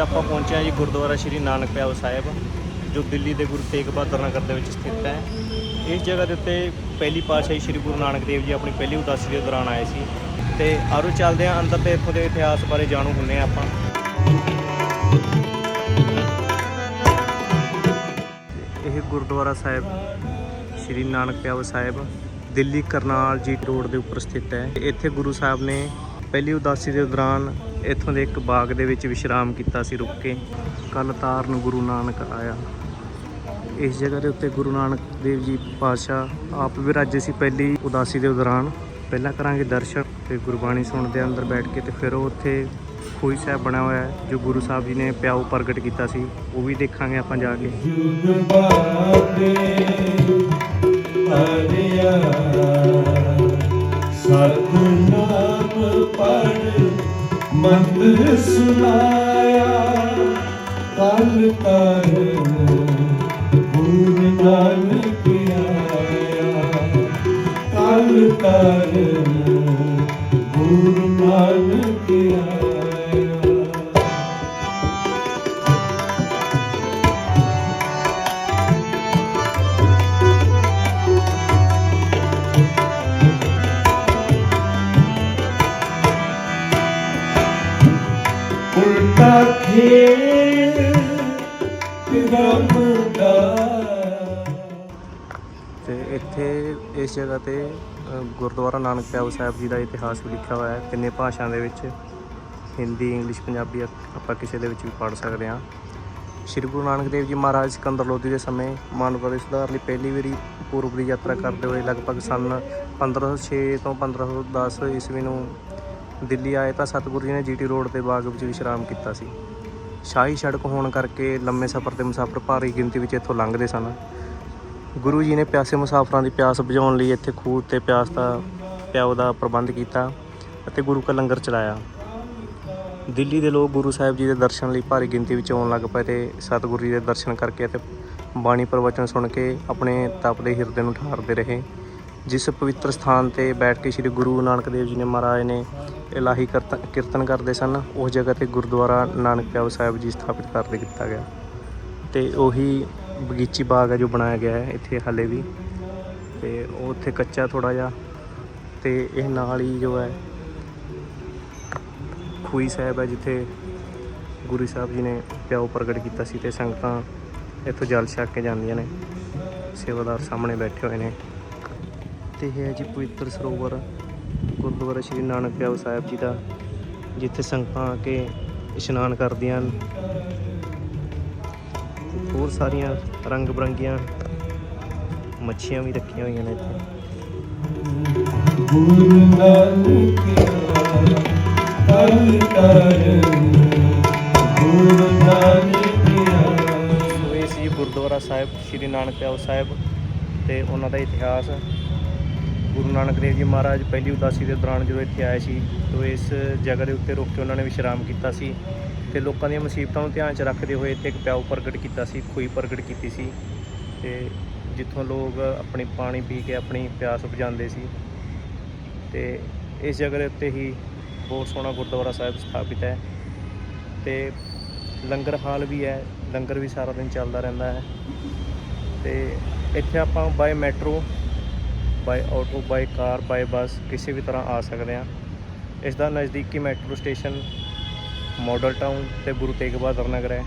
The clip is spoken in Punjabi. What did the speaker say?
ਆਪਾਂ ਪਹੁੰਚੇ ਹਾਂ ਜੀ ਗੁਰਦੁਆਰਾ ਸ਼੍ਰੀ ਨਾਨਕ ਪਿਆਓ ਸਾਹਿਬ, ਜੋ ਦਿੱਲੀ ਦੇ ਗੁਰੂ ਤੇਗ ਬਹਾਦਰ ਨਗਰ ਦੇ ਵਿੱਚ ਸਥਿਤ ਹੈ। ਇਸ ਜਗ੍ਹਾ ਦੇ ਉੱਤੇ ਪਹਿਲੀ ਪਾਤਸ਼ਾਹੀ ਸ਼੍ਰੀ ਗੁਰੂ ਨਾਨਕ ਦੇਵ ਜੀ ਆਪਣੀ ਪਹਿਲੀ ਉਦਾਸੀ ਦੇ ਦੌਰਾਨ ਆਏ ਸੀ। ਤੇ ਆਰੋ ਚੱਲਦੇ ਹਾਂ ਅੰਦਰ ਤੇ ਇੱਥੋਂ ਦੇ ਇਤਿਹਾਸ ਬਾਰੇ ਜਾਣੂ ਹੁੰਨੇ ਹਾਂ ਆਪਾਂ। ਇਹ ਗੁਰਦੁਆਰਾ ਸਾਹਿਬ ਸ਼੍ਰੀ ਨਾਨਕ ਪਿਆਓ ਸਾਹਿਬ, ਦਿੱਲੀ ਕਰਨਾਲ ਜੀ ਰੋਡ ਦੇ ਉੱਪਰ ਸਥਿਤ ਹੈ। ਇੱਥੇ ਗੁਰੂ ਸਾਹਿਬ ਨੇ ਪਹਿਲੀ ਉਦਾਸੀ ਦੇ ਦੌਰਾਨ ਇੱਥੋਂ ਦੇ ਇੱਕ ਬਾਗ ਦੇ ਵਿੱਚ ਵਿਸ਼ਰਾਮ ਕੀਤਾ ਸੀ ਰੁਕ ਕੇ। ਕੱਲ ਨੂੰ ਗੁਰੂ ਨਾਨਕ ਆਇਆ। ਇਸ ਜਗ੍ਹਾ ਦੇ ਉੱਤੇ ਗੁਰੂ ਨਾਨਕ ਦੇਵ ਜੀ ਪਾਤਸ਼ਾਹ ਆਪ ਵਿਰਾਜੇ ਸੀ ਪਹਿਲੀ ਉਦਾਸੀ ਦੇ ਦੌਰਾਨ। ਪਹਿਲਾਂ ਕਰਾਂਗੇ ਦਰਸ਼ਨ ਤੇ ਗੁਰਬਾਣੀ ਸੁਣਦੇ ਅੰਦਰ ਬੈਠ ਕੇ ਤੇ ਫਿਰ ਉਹ ਉੱਥੇ ਖੋਈ ਸਾਹਿਬ ਬਣਿਆ ਹੋਇਆ ਹੈ, ਜੋ ਗੁਰੂ ਸਾਹਿਬ ਜੀ ਨੇ ਪਿਆਉ ਪ੍ਰਗਟ ਕੀਤਾ ਸੀ, ਉਹ ਵੀ ਦੇਖਾਂਗੇ ਆਪਾਂ ਜਾ ਕੇ। ਮੰਦ ਸੁਨਾਇਆ ਕਲ ਕਰ ਗੁਰੂ ਨਾਨਕ ਆਇਆ ਕਲ ਕਰ ਇਸ ਜਗ੍ਹਾ ਤੇ ਗੁਰਦੁਆਰਾ ਨਾਨਕ ਪਿਆਉ ਸਾਹਿਬ ਜੀ ਦਾ ਇਤਿਹਾਸ ਵੀ ਲਿਖਿਆ ਹੋਇਆ ਹੈ। ਤਿੰਨੇ ਭਾਸ਼ਾ ਦੇ ਵਿੱਚ ਹਿੰਦੀ, ਇੰਗਲਿਸ਼, ਪੰਜਾਬੀ ਆਪਾਂ ਕਿਸੇ ਦੇ ਵਿੱਚ ਵੀ ਪੜ੍ਹ ਸਕਦੇ ਹਾਂ। ਸ਼੍ਰੀ ਗੁਰੂ ਨਾਨਕ ਦੇਵ ਜੀ ਮਹਾਰਾਜ ਸਿਕੰਦਰ ਲੋਧੀ ਦੇ ਸਮੇਂ ਮਾਨਵਤਾ ਦੇ ਸੁਧਾਰ ਲਈ ਪਹਿਲੀ ਵਾਰੀ ਪੂਰਬ ਦੀ ਯਾਤਰਾ ਕਰਦੇ ਹੋਏ ਲਗਭਗ ਸਨ 1506 ਤੋਂ 1510 ਈਸਵੀ ਨੂੰ ਦਿੱਲੀ ਆਏ ਤਾਂ ਸਤਿਗੁਰੂ ਜੀ ਨੇ ਜੀਟੀ ਰੋਡ ਤੇ ਬਾਗ ਵਿੱਚ ਵਿਸ਼ਰਾਮ ਕੀਤਾ ਸੀ। ਸ਼ਾਹੀ ਸੜਕ ਹੋਣ ਕਰਕੇ ਲੰਮੇ ਸਫ਼ਰ ਦੇ ਮੁਸਾਫਰ ਭਾਰੀ ਗਿਣਤੀ ਵਿੱਚ ਇੱਥੋਂ ਲੰਘਦੇ ਸਨ। ਗੁਰੂ ਜੀ ਨੇ ਪਿਆਸੇ ਮੁਸਾਫਰਾਂ ਦੀ ਪਿਆਸ ਬੁਝਾਉਣ ਲਈ ਇੱਥੇ ਖੂਹ ਤੇ ਪਿਆਸ ਦਾ ਪਿਆਉ ਦਾ ਪ੍ਰਬੰਧ ਕੀਤਾ ਅਤੇ ਗੁਰੂ ਕਾ ਲੰਗਰ ਚਲਾਇਆ। ਦਿੱਲੀ ਦੇ ਲੋਕ ਗੁਰੂ ਸਾਹਿਬ ਜੀ ਦੇ ਦਰਸ਼ਨ ਲਈ ਭਾਰੀ ਗਿਣਤੀ ਵਿੱਚ ਆਉਣ ਲੱਗ ਪਏ ਤੇ ਸਤਿਗੁਰੂ ਜੀ ਦੇ ਦਰਸ਼ਨ ਕਰਕੇ ਅਤੇ ਬਾਣੀ ਪ੍ਰਵਚਨ ਸੁਣ ਕੇ ਆਪਣੇ ਤਪਦੇ ਹਿਰਦੇ ਨੂੰ ਠਾਰਦੇ ਰਹੇ। ਜਿਸ ਪਵਿੱਤਰ ਸਥਾਨ ਤੇ ਬੈਠ ਕੇ ਸ੍ਰੀ ਗੁਰੂ ਨਾਨਕ ਦੇਵ ਜੀ ਨੇ ਮਹਾਰਾਜ ਨੇ ਇਲਾਹੀ ਕਰਤ- ਕੀਰਤਨ ਕਰਦੇ ਸਨ, ਉਸ ਜਗ੍ਹਾ ਤੇ ਗੁਰਦੁਆਰਾ ਨਾਨਕ ਪਿਆਉ ਸਾਹਿਬ ਜੀ ਸਥਾਪਿਤ ਕਰ ਦਿੱਤਾ ਗਿਆ। ਤੇ ਉਹੀ ਬਗੀਚੀ ਬਾਗ ਹੈ ਜੋ ਬਣਾਇਆ ਗਿਆ ਹੈ ਇੱਥੇ ਹਾਲੇ ਵੀ। ਤੇ ਉਹ ਉੱਥੇ ਕੱਚਾ ਥੋੜਾ ਜਿਹਾ ਤੇ ਇਹ ਨਾਲ ਹੀ ਜੋ ਹੈ ਖੂਈ ਸਾਹਿਬ ਹੈ ਜਿੱਥੇ ਗੁਰੂ ਸਾਹਿਬ ਜੀ ਨੇ ਪਿਆਉ ਪ੍ਰਗਟ ਕੀਤਾ ਸੀ ਤੇ ਸੰਗਤਾਂ ਇੱਥੋਂ ਜਲ ਛਕ ਕੇ ਜਾਂਦੀਆਂ ਨੇ, ਸੇਵਾਦਾਰ ਸਾਹਮਣੇ ਬੈਠੇ ਹੋਏ ਨੇ। ਤੇ ਇਹ ਹੈ ਜੀ ਪਵਿੱਤਰ ਸਰੋਵਰ, ਗੁਰਦੁਆਰਾ ਸ਼੍ਰੀ ਨਾਨਕ ਪਿਆਉ ਸਾਹਿਬ ਜੀ ਦਾ, ਜਿੱਥੇ ਸੰਗਤਾਂ ਆ ਕੇ ਇਸ਼ਨਾਨ ਕਰਦੀਆਂ ਹਨ। ਹੋਰ ਸਾਰੀਆਂ ਰੰਗ ਬਰੰਗੀਆਂ ਮੱਛੀਆਂ ਵੀ ਰੱਖੀਆਂ ਹੋਈਆਂ ਨੇ ਇੱਥੇ। ਇਹ ਸੀ ਗੁਰਦੁਆਰਾ ਸਾਹਿਬ, ਸ਼੍ਰੀ ਨਾਨਕ ਪਿਆਉ ਸਾਹਿਬ ਤੇ ਉਹਨਾਂ ਦਾ ਇਤਿਹਾਸ। ਗੁਰੂ ਨਾਨਕ ਦੇਵ ਜੀ ਮਹਾਰਾਜ ਪਹਿਲੀ ਉਦਾਸੀ ਦੇ ਦੌਰਾਨ ਜਦੋਂ ਇੱਥੇ ਆਏ ਸੀ, ਤਾਂ ਇਸ ਜਗ੍ਹਾ ਦੇ ਉੱਤੇ ਰੁਕ ਕੇ ਉਹਨਾਂ ਨੇ ਵਿਸ਼ਰਾਮ ਕੀਤਾ ਸੀ। ਤੇ ਲੋਕਾਂ ਦੀਆਂ ਮੁਸੀਬਤਾਂ ਨੂੰ ਧਿਆਨ 'ਚ ਰੱਖਦੇ ਹੋਏ ਇੱਥੇ ਇੱਕ ਪਿਆਉ ਪ੍ਰਗਟ ਕੀਤਾ ਸੀ ਖੂਈ ਪ੍ਰਗਟ ਕੀਤੀ ਸੀ ਤੇ ਜਿੱਥੋਂ ਲੋਕ ਆਪਣੀ ਪਾਣੀ ਪੀ ਕੇ ਆਪਣੀ ਪਿਆਸ ਬੁਝਾਉਂਦੇ ਸੀ ਤੇ ਇਸ ਜਗ੍ਹਾ ਦੇ ਉੱਤੇ ਹੀ ਬਹੁਤ ਸੋਹਣਾ ਗੁਰਦੁਆਰਾ ਸਾਹਿਬ ਸਥਾਪਿਤ ਹੈ ਤੇ ਲੰਗਰ ਹਾਲ ਵੀ ਹੈ, ਲੰਗਰ ਵੀ ਸਾਰਾ ਦਿਨ ਚੱਲਦਾ ਰਹਿੰਦਾ ਹੈ ਤੇ ਇੱਥੇ ਆਪਾਂ ਬਾਈ ਮੈਟਰੋ ਬਾਈ ਆਟੋ ਬਾਈ ਕਾਰ ਬਾਈ ਬੱਸ ਕਿਸੇ ਵੀ ਤਰ੍ਹਾਂ ਆ ਸਕਦੇ ਹਾਂ। ਇਸ ਦਾ ਨਜ਼ਦੀਕੀ ਮੈਟਰੋ ਸਟੇਸ਼ਨ ਮਾਡਲ ਟਾਊਨ ਤੇ ਗੁਰੂ ਤੇਗ ਬਹਾਦਰ ਨਗਰ ਹੈ।